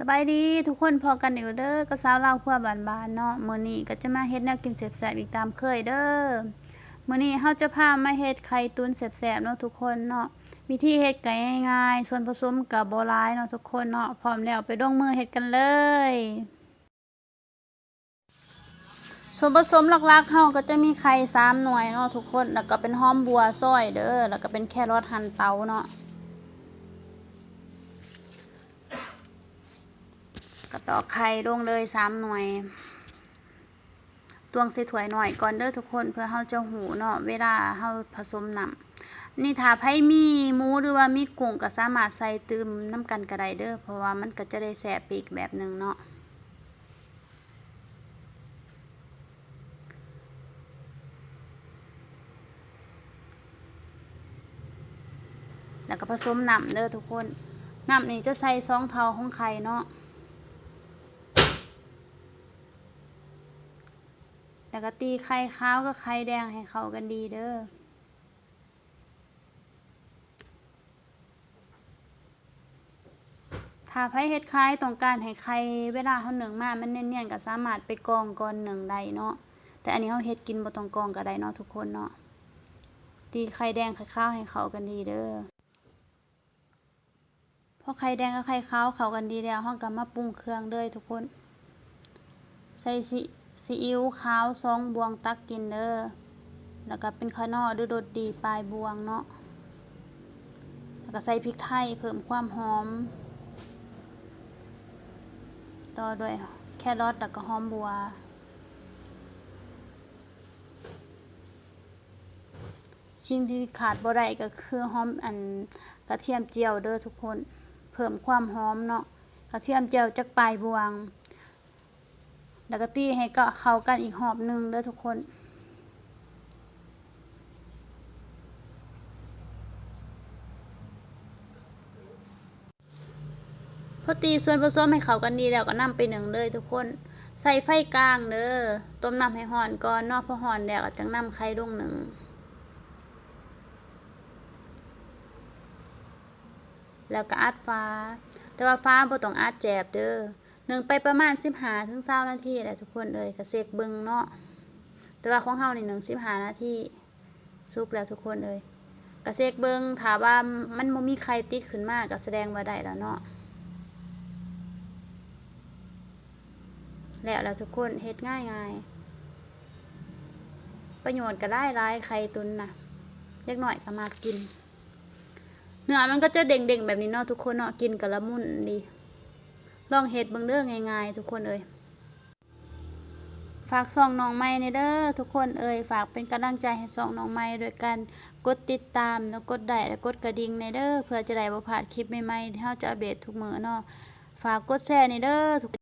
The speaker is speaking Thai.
สบายดีทุกคนพอกันอยู่เด้อก็สาวลาเพื่อบานๆเนาะมื้อนี้ก็จะมาเฮ็ดแนวกินแซ่บๆอีกตามเคยเด้อมื้อนี้เฮาจะพามาเฮ็ดไข่ตุ๋นแซ่บๆเนาะทุกคนเนาะวิธีเฮ็ดก็ง่ายๆส่วนผสมก็บ่หลายเนาะทุกคนเนาะพร้อมแล้วไปลงมือเฮ็ดกันเลย ส่วนผสมหลักๆเฮาก็จะมีไข่3หน่วยเนาะทุกคนแล้วก็เป็นหอมบัวซอยเด้อแล้วก็เป็นแครอทหั่นเตาเนาะ ก็ตอกไข่ลงเลย3หน่วยตวงใส่ถ้วยหน่อยก่อนเด้อทุกคนเพื่อเฮาจะหูเนาะเวลาเฮาผสมน้ำนี่ถ้าไผมีหมูหรือว่ามีกุ้งก็สามารถใส่ตืมน้ำกันก็ได้เด้อเพราะว่ามันก็จะได้แซ่บปีกแบบหนึงเนาะแล้วก็ผสมน้ำเด้อทุกคนน้ำนี่จะใส่สองเทาของไข่เนาะ แล้วก็ตีไข่ขาวกับไข่แดงให้เข้ากันดีเด้อถ้าไผเฮ็ดคล้ายต้องการให้ไข่เวลาเฮานึ่งมามันเนียนๆก็สามารถไปกองก่อนหนึ่งได้เนาะแต่อันนี้เฮาเฮ็ดกินบ่ต้องกองก็ได้เนาะทุกคนเนาะตีไข่แดงไข่ขาวให้เข้ากันดีเด้อพอไข่แดงกับไข่ขาวเข้ากันดีแล้วเฮาก็มาปรุงเครื่องเลยทุกคนใส่ซี ซีอิ๊วขาวสองบวงตักกินเด้อแล้วก็เป็นข้าวนอหรือโดดดีปลายบวงเนาะแล้วก็ใส่พริกไทยเพิ่มความหอม ต่อด้วยแครอทแล้วก็หอมบัว สิ่งที่ขาดบ่ได้ก็คือหอมอันกระเทียมเจียวเด้อทุกคน เพิ่มความหอมเนาะกระเทียมเจียวจากปลายบวง แล้วก็ตีให้ก็เข้ากันอีกหอบหนึ่งเด้อทุกคน พอตีส่วนผสมให้เข้ากันดีแล้วก็นำไปหนึ่งเลยทุกคนใส่ไฟกลางเด้อต้มน้ำให้ร้อนก่อนนาะพอร้อนแล้วก็จังนำไข่ลงหนึ่งแล้วก็อัดฟ้า แต่ว่าฟ้าบ่ต้องอัดแจบเด้อ หนึ่งไปประมาณ15ถึง20นาทีแหละทุกคนเอ้ยก็เสกเบิงเนาะแต่ว่าของเฮานี่หนึ่ง15นาทีสุกแล้วทุกคนเอ้ยก็เสกเบิงถ้าว่ามันบ่มีไข่ติดขึ้นมาก็แสดงว่าได้แล้วเนาะแล้วแล้วทุกคนเฮ็ดง่ายง่ายประโยชน์ก็ได้หลายไข่ตุนน่ะเล็กหน่อยก็มากิน เนื้อมันก็จะเด้งๆแบบนี้เนาะทุกคนเนาะกินกับละมุนดี ลองเห็ดเบิ่งเด้อง่ายๆ ทุกคนเอ่ยฝากส่องน้องไม้ในเด้อทุกคนเอ่ยฝากเป็นกำลังใจให้ส่องน้องไม้โดยการกดติดตามแล้วกดไลค์และกดกระดิ่งในเด้อเพื่อจะได้บ่พลาดคลิปใหม่ๆที่เราจะอัปเดตทุกมื้อเนาะฝากกดแชร์ในเด้อทุก